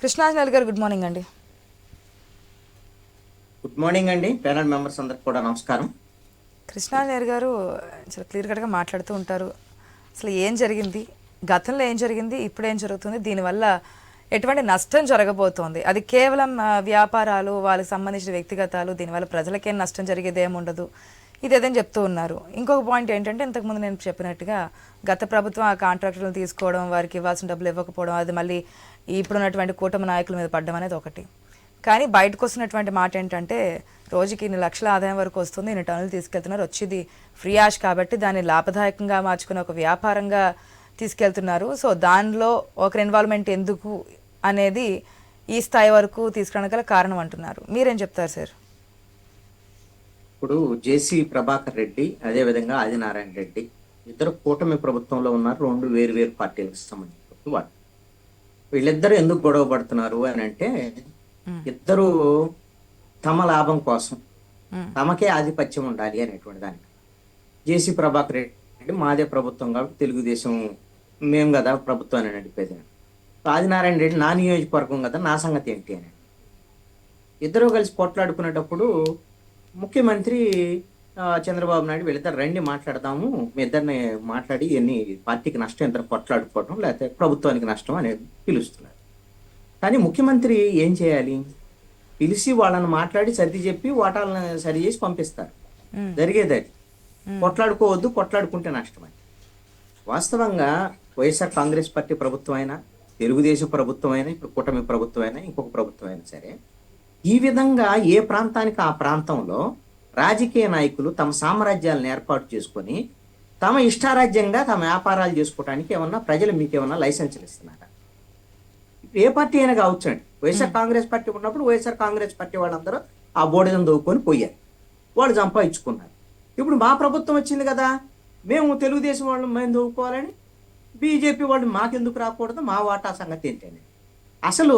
కృష్ణాంజలి గారు good morning అండి. Good morning అండి. ప్యానల్ మెంబర్స్ అందరికి కూడా నమస్కారం. కృష్ణాంజలి గారు చాలా క్లియర్ కట్గా మాట్లాడుతూ ఉంటారు. అసలు ఏం జరిగింది? గతంలో ఏం జరిగింది? ఇప్పుడు ఏం జరుగుతుంది? దీనివల్ల ఎటువంటి నష్టం జరగబోతోంది? అది కేవలం వ్యాపారాలు వాళ్ళకి సంబంధించిన వ్యక్తిగతాలు దీనివల్ల ప్రజలకేం నష్టం జరిగేది ఏమి ఉండదు. ఇదేదని చెప్తూ ఉన్నారు. ఇంకొక పాయింట్ ఏంటంటే ఇంతకుముందు నేను చెప్పినట్టుగా గత ప్రభుత్వం ఆ కాంట్రాక్టులను తీసుకోవడం వారికి ఇవ్వాల్సిన డబ్బులు ఇవ్వకపోవడం అది మళ్ళీ ఇప్పుడున్నటువంటి కూటమి నాయకుల మీద పడడం అనేది ఒకటి. కానీ బయటకు వస్తున్నటువంటి మాట ఏంటంటే రోజుకి ఇన్ని లక్షల ఆదాయం వరకు వస్తుంది ఇన్ని టన్నులు తీసుకెళ్తున్నారు వచ్చేది ఫ్రీ యాష్ కాబట్టి దాన్ని లాభదాయకంగా మార్చుకునే ఒక వ్యాపారంగా తీసుకెళ్తున్నారు. సో దానిలో ఒకరి ఇన్వాల్వ్మెంట్ ఎందుకు అనేది ఈ స్థాయి వరకు తీసుకురావడం గల కారణం అంటున్నారు. మీరేం చెప్తారు సార్? ఇప్పుడు జేసీ ప్రభాకర్ రెడ్డి అదేవిధంగా ఆదినారాయణ రెడ్డి ఇద్దరు కూటమి ప్రభుత్వంలో ఉన్నారు. రెండు వేరు వేరు పార్టీలకు సంబంధించిన వాళ్ళు. వీళ్ళిద్దరూ ఎందుకు గొడవ పడుతున్నారు అని అంటే ఇద్దరు తమ లాభం కోసం. తమకే ఆధిపత్యం ఉండాలి అనేటువంటి దానికి. జేసీ ప్రభాకర్ రెడ్డి మాదే ప్రభుత్వం కాబట్టి తెలుగుదేశం మేము కదా ప్రభుత్వాన్ని నడిపేది ఆదినారాయణ రెడ్డి నా నియోజకవర్గం కదా నా సంగతి ఏంటి అని. ఇద్దరు కలిసి పోట్లాడుకునేటప్పుడు ముఖ్యమంత్రి చంద్రబాబు నాయుడు వీళ్ళిద్దరు రండి మాట్లాడదాము. మీ ఇద్దరిని మాట్లాడి ఎన్ని పార్టీకి నష్టం ఎంత కొట్లాడుకోవడం లేకపోతే ప్రభుత్వానికి నష్టం అనేది పిలుస్తున్నారు. కానీ ముఖ్యమంత్రి ఏం చేయాలి? పిలిచి వాళ్ళని మాట్లాడి సర్ది చెప్పి వాటాలను సరి చేసి పంపిస్తారు. జరిగేది అది. కొట్లాడుకోవద్దు కొట్లాడుకుంటే నష్టమని వాస్తవంగా వైఎస్ఆర్ కాంగ్రెస్ పార్టీ ప్రభుత్వం అయినా తెలుగుదేశం ప్రభుత్వం అయినా ఇప్పుడు కూటమి ప్రభుత్వం అయినా ఇంకొక ప్రభుత్వం అయినా సరే ఈ విధంగా ఏ ప్రాంతానికి ఆ ప్రాంతంలో రాజకీయ నాయకులు తమ సామ్రాజ్యాలను ఏర్పాటు చేసుకొని తమ ఇష్టారాజ్యంగా తమ వ్యాపారాలు చేసుకోవడానికి ఏమన్నా ప్రజలు మీకు ఏమన్నా లైసెన్సులు ఇస్తున్నారా? ఏ పార్టీ అయినా కావచ్చండి వైఎస్ఆర్ కాంగ్రెస్ పార్టీ ఉన్నప్పుడు వైఎస్ఆర్ కాంగ్రెస్ పార్టీ వాళ్ళందరూ ఆ బోర్డును దవ్వుకొని పోయారు. వాళ్ళు సంపాదించుకున్నారు. ఇప్పుడు మా ప్రభుత్వం వచ్చింది కదా. మేము తెలుగుదేశం వాళ్ళు మేము దవ్వుకోవాలని బీజేపీ వాళ్ళు మాకెందుకు రాకూడదు? మా వాటా సంగతి ఏంటని అసలు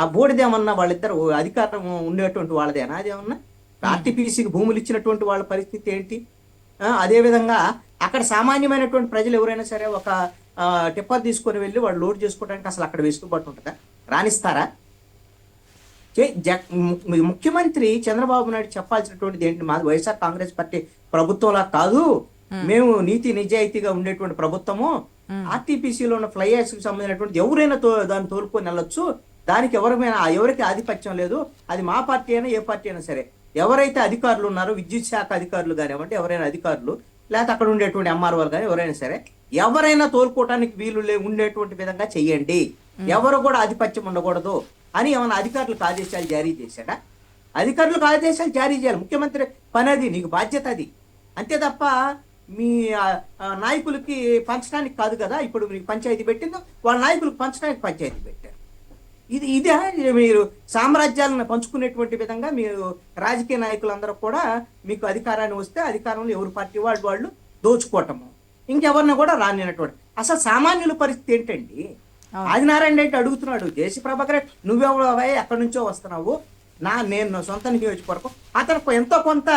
ఆ బోర్డుదేమన్నా వాళ్ళిద్దరు అధికారం ఉండేటువంటి వాళ్ళదేనా అదేమన్నా? ఆర్టీపీసీకి భూములు ఇచ్చినటువంటి వాళ్ళ పరిస్థితి ఏంటి? అదేవిధంగా అక్కడ సామాన్యమైనటువంటి ప్రజలు ఎవరైనా సరే ఒక టిప్పర్ తీసుకొని వెళ్ళి వాళ్ళు లోడ్ చేసుకోవడానికి అసలు అక్కడ వెసులుబాటు ఉంటుందా? రాణిస్తారా? ముఖ్యమంత్రి చంద్రబాబు నాయుడు చెప్పాల్సినటువంటిది ఏంటి? మాది వైఎస్ఆర్ కాంగ్రెస్ పార్టీ ప్రభుత్వంలా కాదు. మేము. నీతి నిజాయితీగా ఉండేటువంటి ప్రభుత్వము. ఆర్టీపీసీలో ఉన్న ఫ్లైయర్స్కి సంబంధించినటువంటి ఎవరైనా దాన్ని తోలుకొని వెళ్ళొచ్చు. దానికి ఎవరిమైనా ఎవరికి ఆధిపత్యం లేదు అది మా పార్టీ అయినా ఏ పార్టీ అయినా సరే. ఎవరైతే అధికారులు ఉన్నారో విద్యుత్ శాఖ అధికారులు కానివ్వండి ఎవరైనా అధికారులు లేకపోతే అక్కడ ఉండేటువంటి ఎంఆర్ఓలు కానీ ఎవరైనా సరే ఎవరైనా తోలుకోవటానికి వీలు లే ఉండేటువంటి విధంగా చెయ్యండి. ఎవరు కూడా ఆధిపత్యం ఉండకూడదు అని ఏమైనా అధికారులకు ఆదేశాలు జారీ చేశాడా? అధికారులకు ఆదేశాలు జారీ చేయాలి. ముఖ్యమంత్రి పని అది నీకు బాధ్యత అది. అంతే తప్ప మీ నాయకులకి పంచడానికి కాదు కదా. ఇప్పుడు మీకు పంచాయతీ పెట్టిందో వాళ్ళ నాయకులకు పంచడానికి పంచాయతీ పెట్టారు ఇది ఇదే మీరు సామ్రాజ్యాలను పంచుకునేటువంటి విధంగా మీరు రాజకీయ నాయకులందరూ కూడా మీకు అధికారాన్ని వస్తే అధికారంలో ఎవరు పార్టీ వాళ్ళు వాళ్ళు దోచుకోవటము. ఇంకెవరిని కూడా రానినటువంటి అసలు సామాన్యుల పరిస్థితి ఏంటండి? ఆదినారాయణ రెడ్డి అడుగుతున్నాడు జేసీ ప్రభాకర్ రెడ్డి నువ్వెవడవై ఎక్కడి నుంచో వస్తున్నావు? నా నేను సొంత నియోజకవర్గం. అతనికి ఎంతో కొంత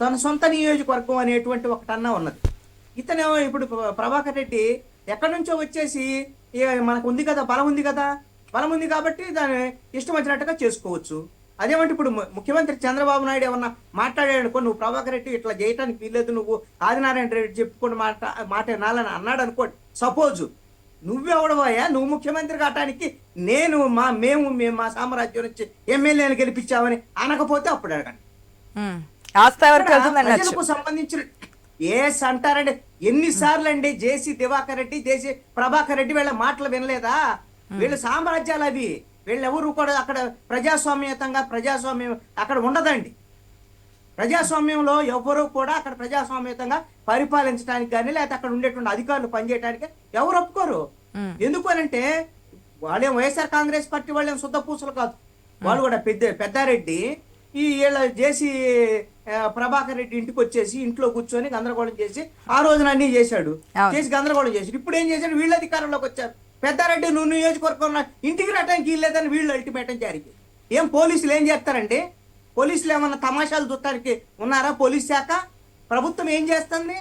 తన సొంత నియోజకవర్గం అనేటువంటి ఒకటన్నా ఉన్నది. ఇతనేమో ఇప్పుడు ప్ర- ప్రభాకర్ రెడ్డి ఎక్కడి నుంచో వచ్చేసి "ఏ, మనకు ఉంది కదా బలం ఉంది కదా బలం ఉంది కాబట్టి దాన్ని ఇష్టం వచ్చినట్టుగా చేసుకోవచ్చు. అదేమంటే ఇప్పుడు ముఖ్యమంత్రి చంద్రబాబు నాయుడు ఏమన్నా మాట్లాడాడు అనుకో నువ్వు ప్రభాకర్ రెడ్డి ఇట్లా చేయటానికి వీల్లేదు నువ్వు ఆదినారాయణ రెడ్డి చెప్పుకుని మాట మాట వినాలని అన్నాడు అనుకోండి సపోజ్. నువ్వెవడవయ్యా? నువ్వు ముఖ్యమంత్రి కావటానికి నేను మా మేము మేము మా సామ్రాజ్యం నుంచి ఎమ్మెల్యేని గెలిపించామని అనకపోతే అప్పుడు అడగండి. ప్రజలకు సంబంధించిన ఏస్ అంటారండి ఎన్నిసార్లు అండి జేసీ దివాకర్ రెడ్డి జేసీ ప్రభాకర్ రెడ్డి వీళ్ళ మాటలు వినలేదా? వీళ్ళ సామ్రాజ్యాలు అవి. వీళ్ళు ఎవరు కూడా అక్కడ ప్రజాస్వామ్యతంగా ప్రజాస్వామ్యం అక్కడ ఉండదండి. ప్రజాస్వామ్యంలో ఎవరు కూడా అక్కడ ప్రజాస్వామ్యతంగా పరిపాలించడానికి కానీ లేకపోతే అక్కడ ఉండేటువంటి అధికారులు పనిచేయడానికి ఎవరు ఒప్పుకోరు. ఎందుకు అనంటే వాళ్ళేం వైఎస్ఆర్ కాంగ్రెస్ పార్టీ వాళ్ళేం శుద్ధ పూసలు కాదు. వాళ్ళు కూడా పెద్ద పెద్దారెడ్డి. ఈ వీళ్ళ జేసీ ఆ, ప్రభాకర్ రెడ్డి ఇంటికి వచ్చేసి ఇంట్లో కూర్చొని గందరగోళం చేసి ఆ రోజున అన్ని చేశాడు. చేసి గందరగోళం చేశాడు. ఇప్పుడు ఏం చేశాడు? వీళ్ళ అధికారంలోకి వచ్చారు. పెద్దారెడ్డి నువ్వు నియోజకవర్గంలో ఇంటికి రావడానికి వీల్లేదని వీళ్ళు అల్టిమేటం జారీ ఏం పోలీసులు ఏం చేస్తారండి? పోలీసులు ఏమన్నా తమాషాలు చూడటానికి ఉన్నారా పోలీస్ శాఖ? ప్రభుత్వం ఏం చేస్తుంది?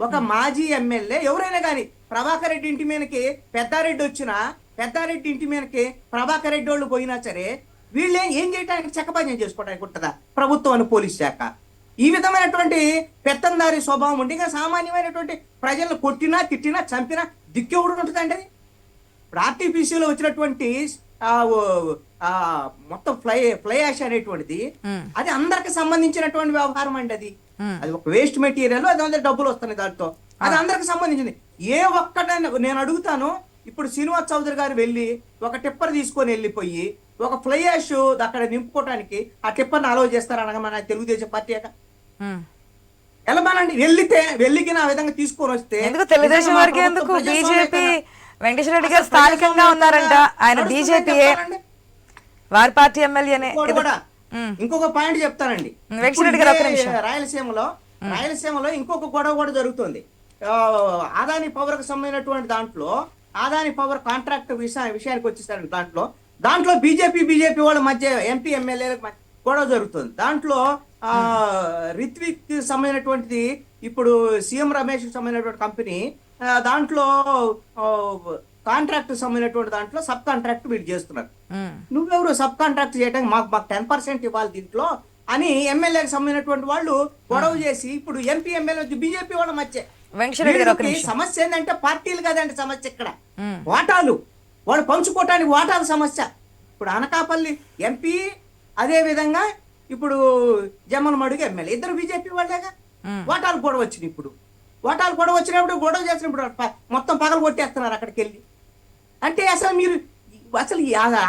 ఒక మాజీ ఎమ్మెల్యే ఎవరైనా కానీ ప్రభాకర్ రెడ్డి ఇంటి మీదకి పెద్దారెడ్డి వచ్చినా పెద్దారెడ్డి ఇంటి మీదకి ప్రభాకర్ రెడ్డి వాళ్ళు పోయినా సరే వీళ్ళు ఏం- చేయడానికి చక్కబాజ్యం చేసుకోవడానికి ఉంటుందా? ప్రభుత్వం అని పోలీస్ శాఖ. ఈ విధమైనటువంటి పెత్తందారి స్వభావం ఉంటే ఇంకా సామాన్యమైనటువంటి ప్రజలను కొట్టినా తిట్టినా చంపినా దిక్కెవడు ఉంటుందండి అది. ఇప్పుడు ఆర్టీపీసీలో వచ్చినటువంటి మొత్తం ఫ్లై ఫ్లై యాష్ అనేటువంటిది. అది అందరికి సంబంధించినటువంటి వ్యవహారం అండి అది. అది ఒక వేస్ట్ మెటీరియల్ అది డబ్బులు వస్తున్నాయి దాంతో అది అందరికి సంబంధించింది ఏ ఒక్కటైనా నేను అడుగుతాను ఇప్పుడు శ్రీనివాస్ చౌదరి గారు వెళ్ళి ఒక టిప్పర్ తీసుకొని వెళ్ళిపోయి ఒక ఫ్లై యాష్ అక్కడ నింపుకోవడానికి ఆ టిప్పర్ని అలౌ చేస్తారనగా మన తెలుగుదేశం పార్టీ. వెళ్ళమనండి వెళ్ళితే వెళ్ళికి నా విధంగా తీసుకొని వస్తే తెలుగుదేశం వారికి ఎందుకు బీజేపీ. వెంకటేశ్వర రెడ్డి గారు స్థానికంగా ఉన్నారంట. ఆయన బీజేపీయే చెప్తానండి. వారి పార్టీ ఎమ్మెల్యేనే. ఇంకొక పాయింట్ చెప్తానండి. రాయలసీమలో రాయలసీమలో ఇంకొక గొడవ కూడా జరుగుతుంది. ఆదాని పవర్కు సంబంధించినటువంటి దాంట్లో ఆదాని పవర్ కాంట్రాక్ట్ విషయా విషయానికి వచ్చేసరికి దాంట్లో దాంట్లో బీజేపీ బీజేపీ వాళ్ళ మధ్య ఎంపీ ఎమ్మెల్యేల మధ్య గొడవ జరుగుతుంది. దాంట్లో ఆ రిత్విక్కి సంబంధించినటువంటిది ఇప్పుడు సీఎం రమేష్కి సంబంధించినటువంటి కంపెనీ దాంట్లో కాంట్రాక్ట్ సంబంధించినటువంటి దాంట్లో సబ్ కాంట్రాక్ట్ వీళ్ళు చేస్తున్నారు. నువ్వెవరు సబ్ కాంట్రాక్ట్ చేయడానికి మాకు మాకు టెన్ పర్సెంట్ ఇవ్వాలి దీంట్లో అని ఎమ్మెల్యేకి సంబంధించినటువంటి వాళ్ళు గొడవ చేసి ఇప్పుడు ఎంపీ ఎమ్మెల్యే బీజేపీ వాళ్ళ మధ్య. సమస్య ఏంటంటే పార్టీలు కదండి సమస్య ఇక్కడ. వాటాలు. వాళ్ళు పంచుకోవటానికి వాటాల సమస్య. ఇప్పుడు అనకాపల్లి ఎంపీ అదే విధంగా ఇప్పుడు జమ్మల మడుగు ఎమ్మెల్యే. ఇద్దరు బీజేపీ వాళ్ళేగా. వాటాలు గొడవ వచ్చినాయి ఇప్పుడు. వాటాలు గొడవ వచ్చినప్పుడు గొడవ చేసినప్పుడు మొత్తం పగలు కొట్టేస్తున్నారు అక్కడికి వెళ్ళి అంటే అసలు మీరు అసలు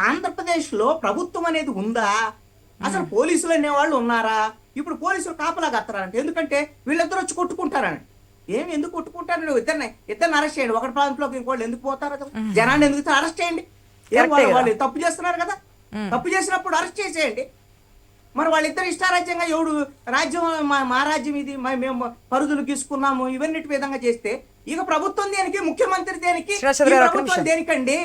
ఆంధ్రప్రదేశ్లో ప్రభుత్వం అనేది ఉందా? అసలు పోలీసులు అనేవాళ్ళు ఉన్నారా? ఇప్పుడు పోలీసులు కాపలా కత్తరారంట. ఎందుకంటే వీళ్ళిద్దరు వచ్చి కొట్టుకుంటారని. ఏమి ఎందుకు కొట్టుకుంటారు ఇద్దరిని ఇద్దరిని అరెస్ట్ చేయండి. ఒకటి ప్రాంతంలోకి ఇంకోళ్ళు ఎందుకు పోతారు? జనాన్ని ఎందుకు అరెస్ట్ చేయండి? ఏం. వాళ్ళు తప్పు చేస్తున్నారు కదా. తప్పు చేసినప్పుడు అరెస్ట్ చేసేయండి. మరి వాళ్ళిద్దరు ఇష్టారాజ్యంగా ఎవడు రాజ్యం మా మా రాజ్యం ఇది మేము పరుదులు గీసుకున్నాము ఇవన్నిటి విధంగా చేస్తే ఇక ప్రభుత్వం దేనికి ముఖ్యమంత్రి దేనికి ప్రభుత్వం. దేనికండి.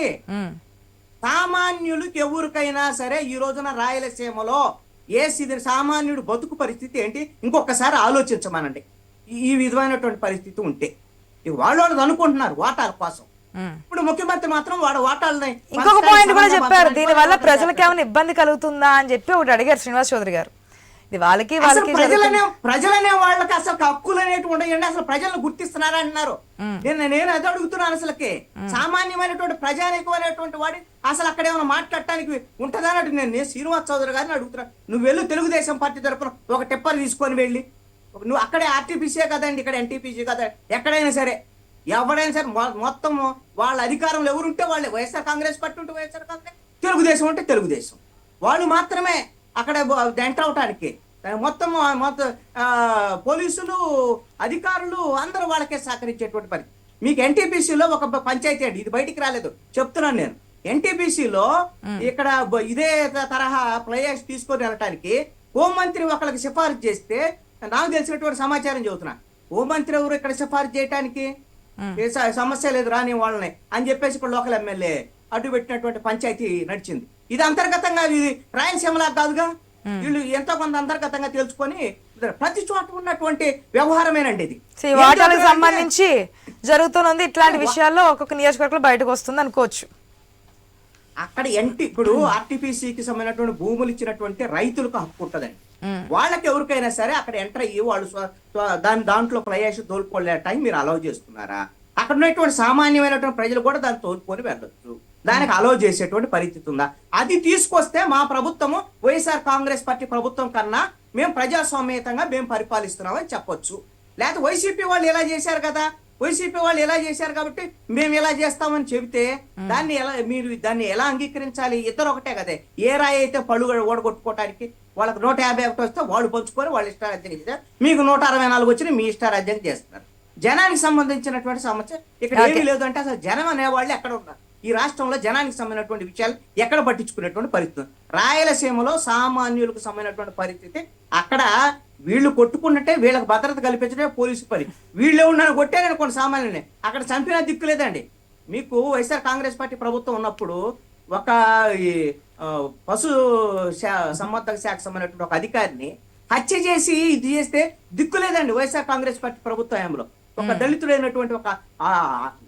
సామాన్యులకు ఎవరికైనా సరే ఈ రోజున రాయలసీమలో ఏ స్థితి సామాన్యుడు బతుకు పరిస్థితి ఏంటి ఇంకొకసారి ఆలోచించమనండి ఈ- విధమైనటువంటి పరిస్థితి ఉంటే వాళ్ళు వాళ్ళు అనుకుంటున్నారు వాటాల కోసం. ఇప్పుడు ముఖ్యమంత్రి మాత్రం వాడు వాటాలని ఇంకొక పాయింట్ కూడా చెప్పారు. దీని వల్ల ప్రజలకు ఏమైనా ఇబ్బంది కలుగుతుందా అని చెప్పి ఒకటి అడిగారు శ్రీనివాస్ చౌదరి గారు. ఇది వాళ్ళకి వాళ్ళకి ప్రజలనే ప్రజలనే వాళ్ళకి అసలు హక్కులు అనేటివి ఉండయండి. అసలు ప్రజలను గుర్తిస్తున్నారా అంటున్నారు నేను నేను అది అడుగుతున్నాను అసలుకి. సామాన్యమైనటువంటి ప్రజానికమైనటువంటి వాడి అసలు అక్కడ ఏమైనా మాట్లాడటానికి ఉంటుందా అన్నట్టు నేను నేను శ్రీనివాస్ చౌదరి గారిని అడుగుతున్నా. నువ్వు వెళ్ళు తెలుగుదేశం పార్టీ తరపున ఒక టిప్పర్ తీసుకొని వెళ్ళి. నువ్వు అక్కడే ఆర్టీపీసీ కదండి ఇక్కడ ఎన్టీపీసీ కదా. ఎక్కడైనా సరే ఎవడైనా సరే మొత్తం వాళ్ళ అధికారంలో ఎవరుంటే వాళ్ళే. వైఎస్ఆర్ కాంగ్రెస్ పార్టీ ఉంటే వైఎస్ఆర్ కాంగ్రెస్ తెలుగుదేశం అంటే తెలుగుదేశం. వాళ్ళు మాత్రమే అక్కడ ఎంటర్ అవటానికి. మొత్తం మొత్తం పోలీసులు అధికారులు అందరూ వాళ్ళకే సహకరించేటువంటి పని. మీకు ఎన్టీపీసీలో ఒక పంచాయతీ అండి. ఇది బయటికి రాలేదు. చెప్తున్నాను నేను. ఎన్టీపీసీలో ఇక్కడ ఇదే తరహా ప్లేయర్స్ తీసుకొని వెళ్ళటానికి హోంమంత్రి ఒకళ్ళకి సిఫారసు చేస్తే నాకు తెలిసినటువంటి సమాచారం చెబుతున్నా. హోంమంత్రి ఎవరు ఇక్కడ సిఫారసు స- సమస్య లేదు రాని వాళ్ళని. అని చెప్పేసి ఇక్కడ లోకల్ ఎమ్మెల్యే అడ్డు పెట్టినటువంటి పంచాయతీ నడిచింది. ఇది అంతర్గతంగా ఇది రాయలసీమలా కాదుగా? వీళ్ళు ఎంతో కొంత అంతర్గతంగా తెలుసుకొని ప్రతి చోట ఉన్నటువంటి వ్యవహారమేనండి ఇది. వాటాలకు సంబంధించి జరుగుతున్నది ఇట్లాంటి విషయాల్లో ఒక్కొక్క నియోజకవర్గంలో బయటకు వస్తుంది అనుకోవచ్చు. అక్కడ ఎంటి ఇప్పుడు ఆర్టీపీసీకి సంబంధించినటువంటి భూములు ఇచ్చినటువంటి రైతులకు హక్కు ఉంటదండి. వాళ్ళకి ఎవరికైనా సరే అక్కడ ఎంటర్ అయ్యి వాళ్ళు దాని దాంట్లో ప్రయాస తోలుకోలే టైం మీరు అలౌ చేస్తున్నారా? అక్కడ ఉన్నటువంటి సామాన్యమైనటువంటి ప్రజలు కూడా దాన్ని తోలుకొని వెళ్ళొచ్చు. దానికి అలౌ చేసేటువంటి పరిస్థితి ఉందా? అది తీసుకొస్తే మా ప్రభుత్వము వైఎస్ఆర్ కాంగ్రెస్ పార్టీ ప్రభుత్వం కన్నా మేము ప్రజాస్వామ్యతంగా మేము పరిపాలిస్తున్నామని చెప్పొచ్చు. లేకపోతే వైసీపీ వాళ్ళు ఎలా చేశారు కదా? వైసీపీ వాళ్ళు ఎలా చేశారు కాబట్టి మేము ఎలా చేస్తామని చెబితే దాన్ని ఎలా మీరు దాన్ని ఎలా అంగీకరించాలి? ఇద్దరు ఒకటే కదే. ఏ రాయి అయితే పళ్ళు ఓడగొట్టుకోవడానికి వాళ్ళకి నూట యాభై ఒకటి వస్తే వాళ్ళు పంచుకొని వాళ్ళు ఇష్టారాజ్యం చేస్తారు మీకు నూట అరవై నాలుగు వచ్చి మీ ఇష్టారాజ్యం చేస్తున్నారు. జనానికి సంబంధించినటువంటి సమస్య ఇక్కడ ఏమీ లేదు అంటే అసలు జనం అనేవాళ్ళు ఎక్కడ ఉన్నారు? ఈ రాష్ట్రంలో జనానికి సంబంధించినటువంటి విషయాలు ఎక్కడ పట్టించుకునేటువంటి పరిస్థితి? రాయలసీమలో సామాన్యులకు సంబంధించినటువంటి పరిస్థితి అక్కడ వీళ్ళు కొట్టుకున్నట్టే వీళ్ళకి భద్రత కల్పించడమే పోలీసు పని. వీళ్ళు ఉన్నాను కొట్టారని కొన్ని సామాన్యుని అక్కడ చంపినా దిక్కు లేదండి. మీకు వైఎస్ఆర్ కాంగ్రెస్ పార్టీ ప్రభుత్వం ఉన్నప్పుడు ఒక ఈ, పశు శా- సంవర్ధక శాఖకు సంబంధించినటువంటి ఒక అధికారిని హత్య చేసి ఇది చేస్తే దిక్కు లేదండి వైఎస్ఆర్ కాంగ్రెస్ పార్టీ ప్రభుత్వ హయాంలో. ఒక దళితుడైనటువంటి ఒక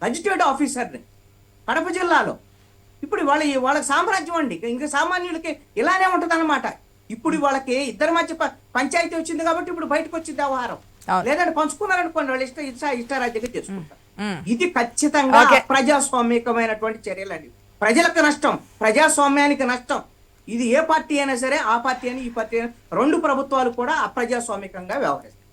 గజిటెడ్ ఆఫీసర్ని కడప జిల్లాలో. ఇప్పుడు వాళ్ళ వాళ్ళకి సామ్రాజ్యం అండి. ఇంకా సామాన్యులకి ఇలానే ఉంటది అనమాట ఇప్పుడు వాళ్ళకి ఇద్దరి మధ్య పంచాయతీ వచ్చింది కాబట్టి ఇప్పుడు బయటకు వచ్చింది వ్యవహారం. లేదంటే పంచుకున్నారనుకోండి వాళ్ళు ఇష్ట ఇష్ట ఇష్టారాజ్యంగా చేసుకుంటారు. ఇది ఖచ్చితంగా. ప్రజాస్వామికమైనటువంటి చర్యలండి. ప్రజలకు నష్టం ప్రజాస్వామ్యానికి నష్టం. ఇది ఏ పార్టీ అయినా సరే ఆ పార్టీ అని ఈ పార్టీ అయినా రెండు ప్రభుత్వాలు కూడా అప్రజాస్వామికంగా వ్యవహరిస్తాయి.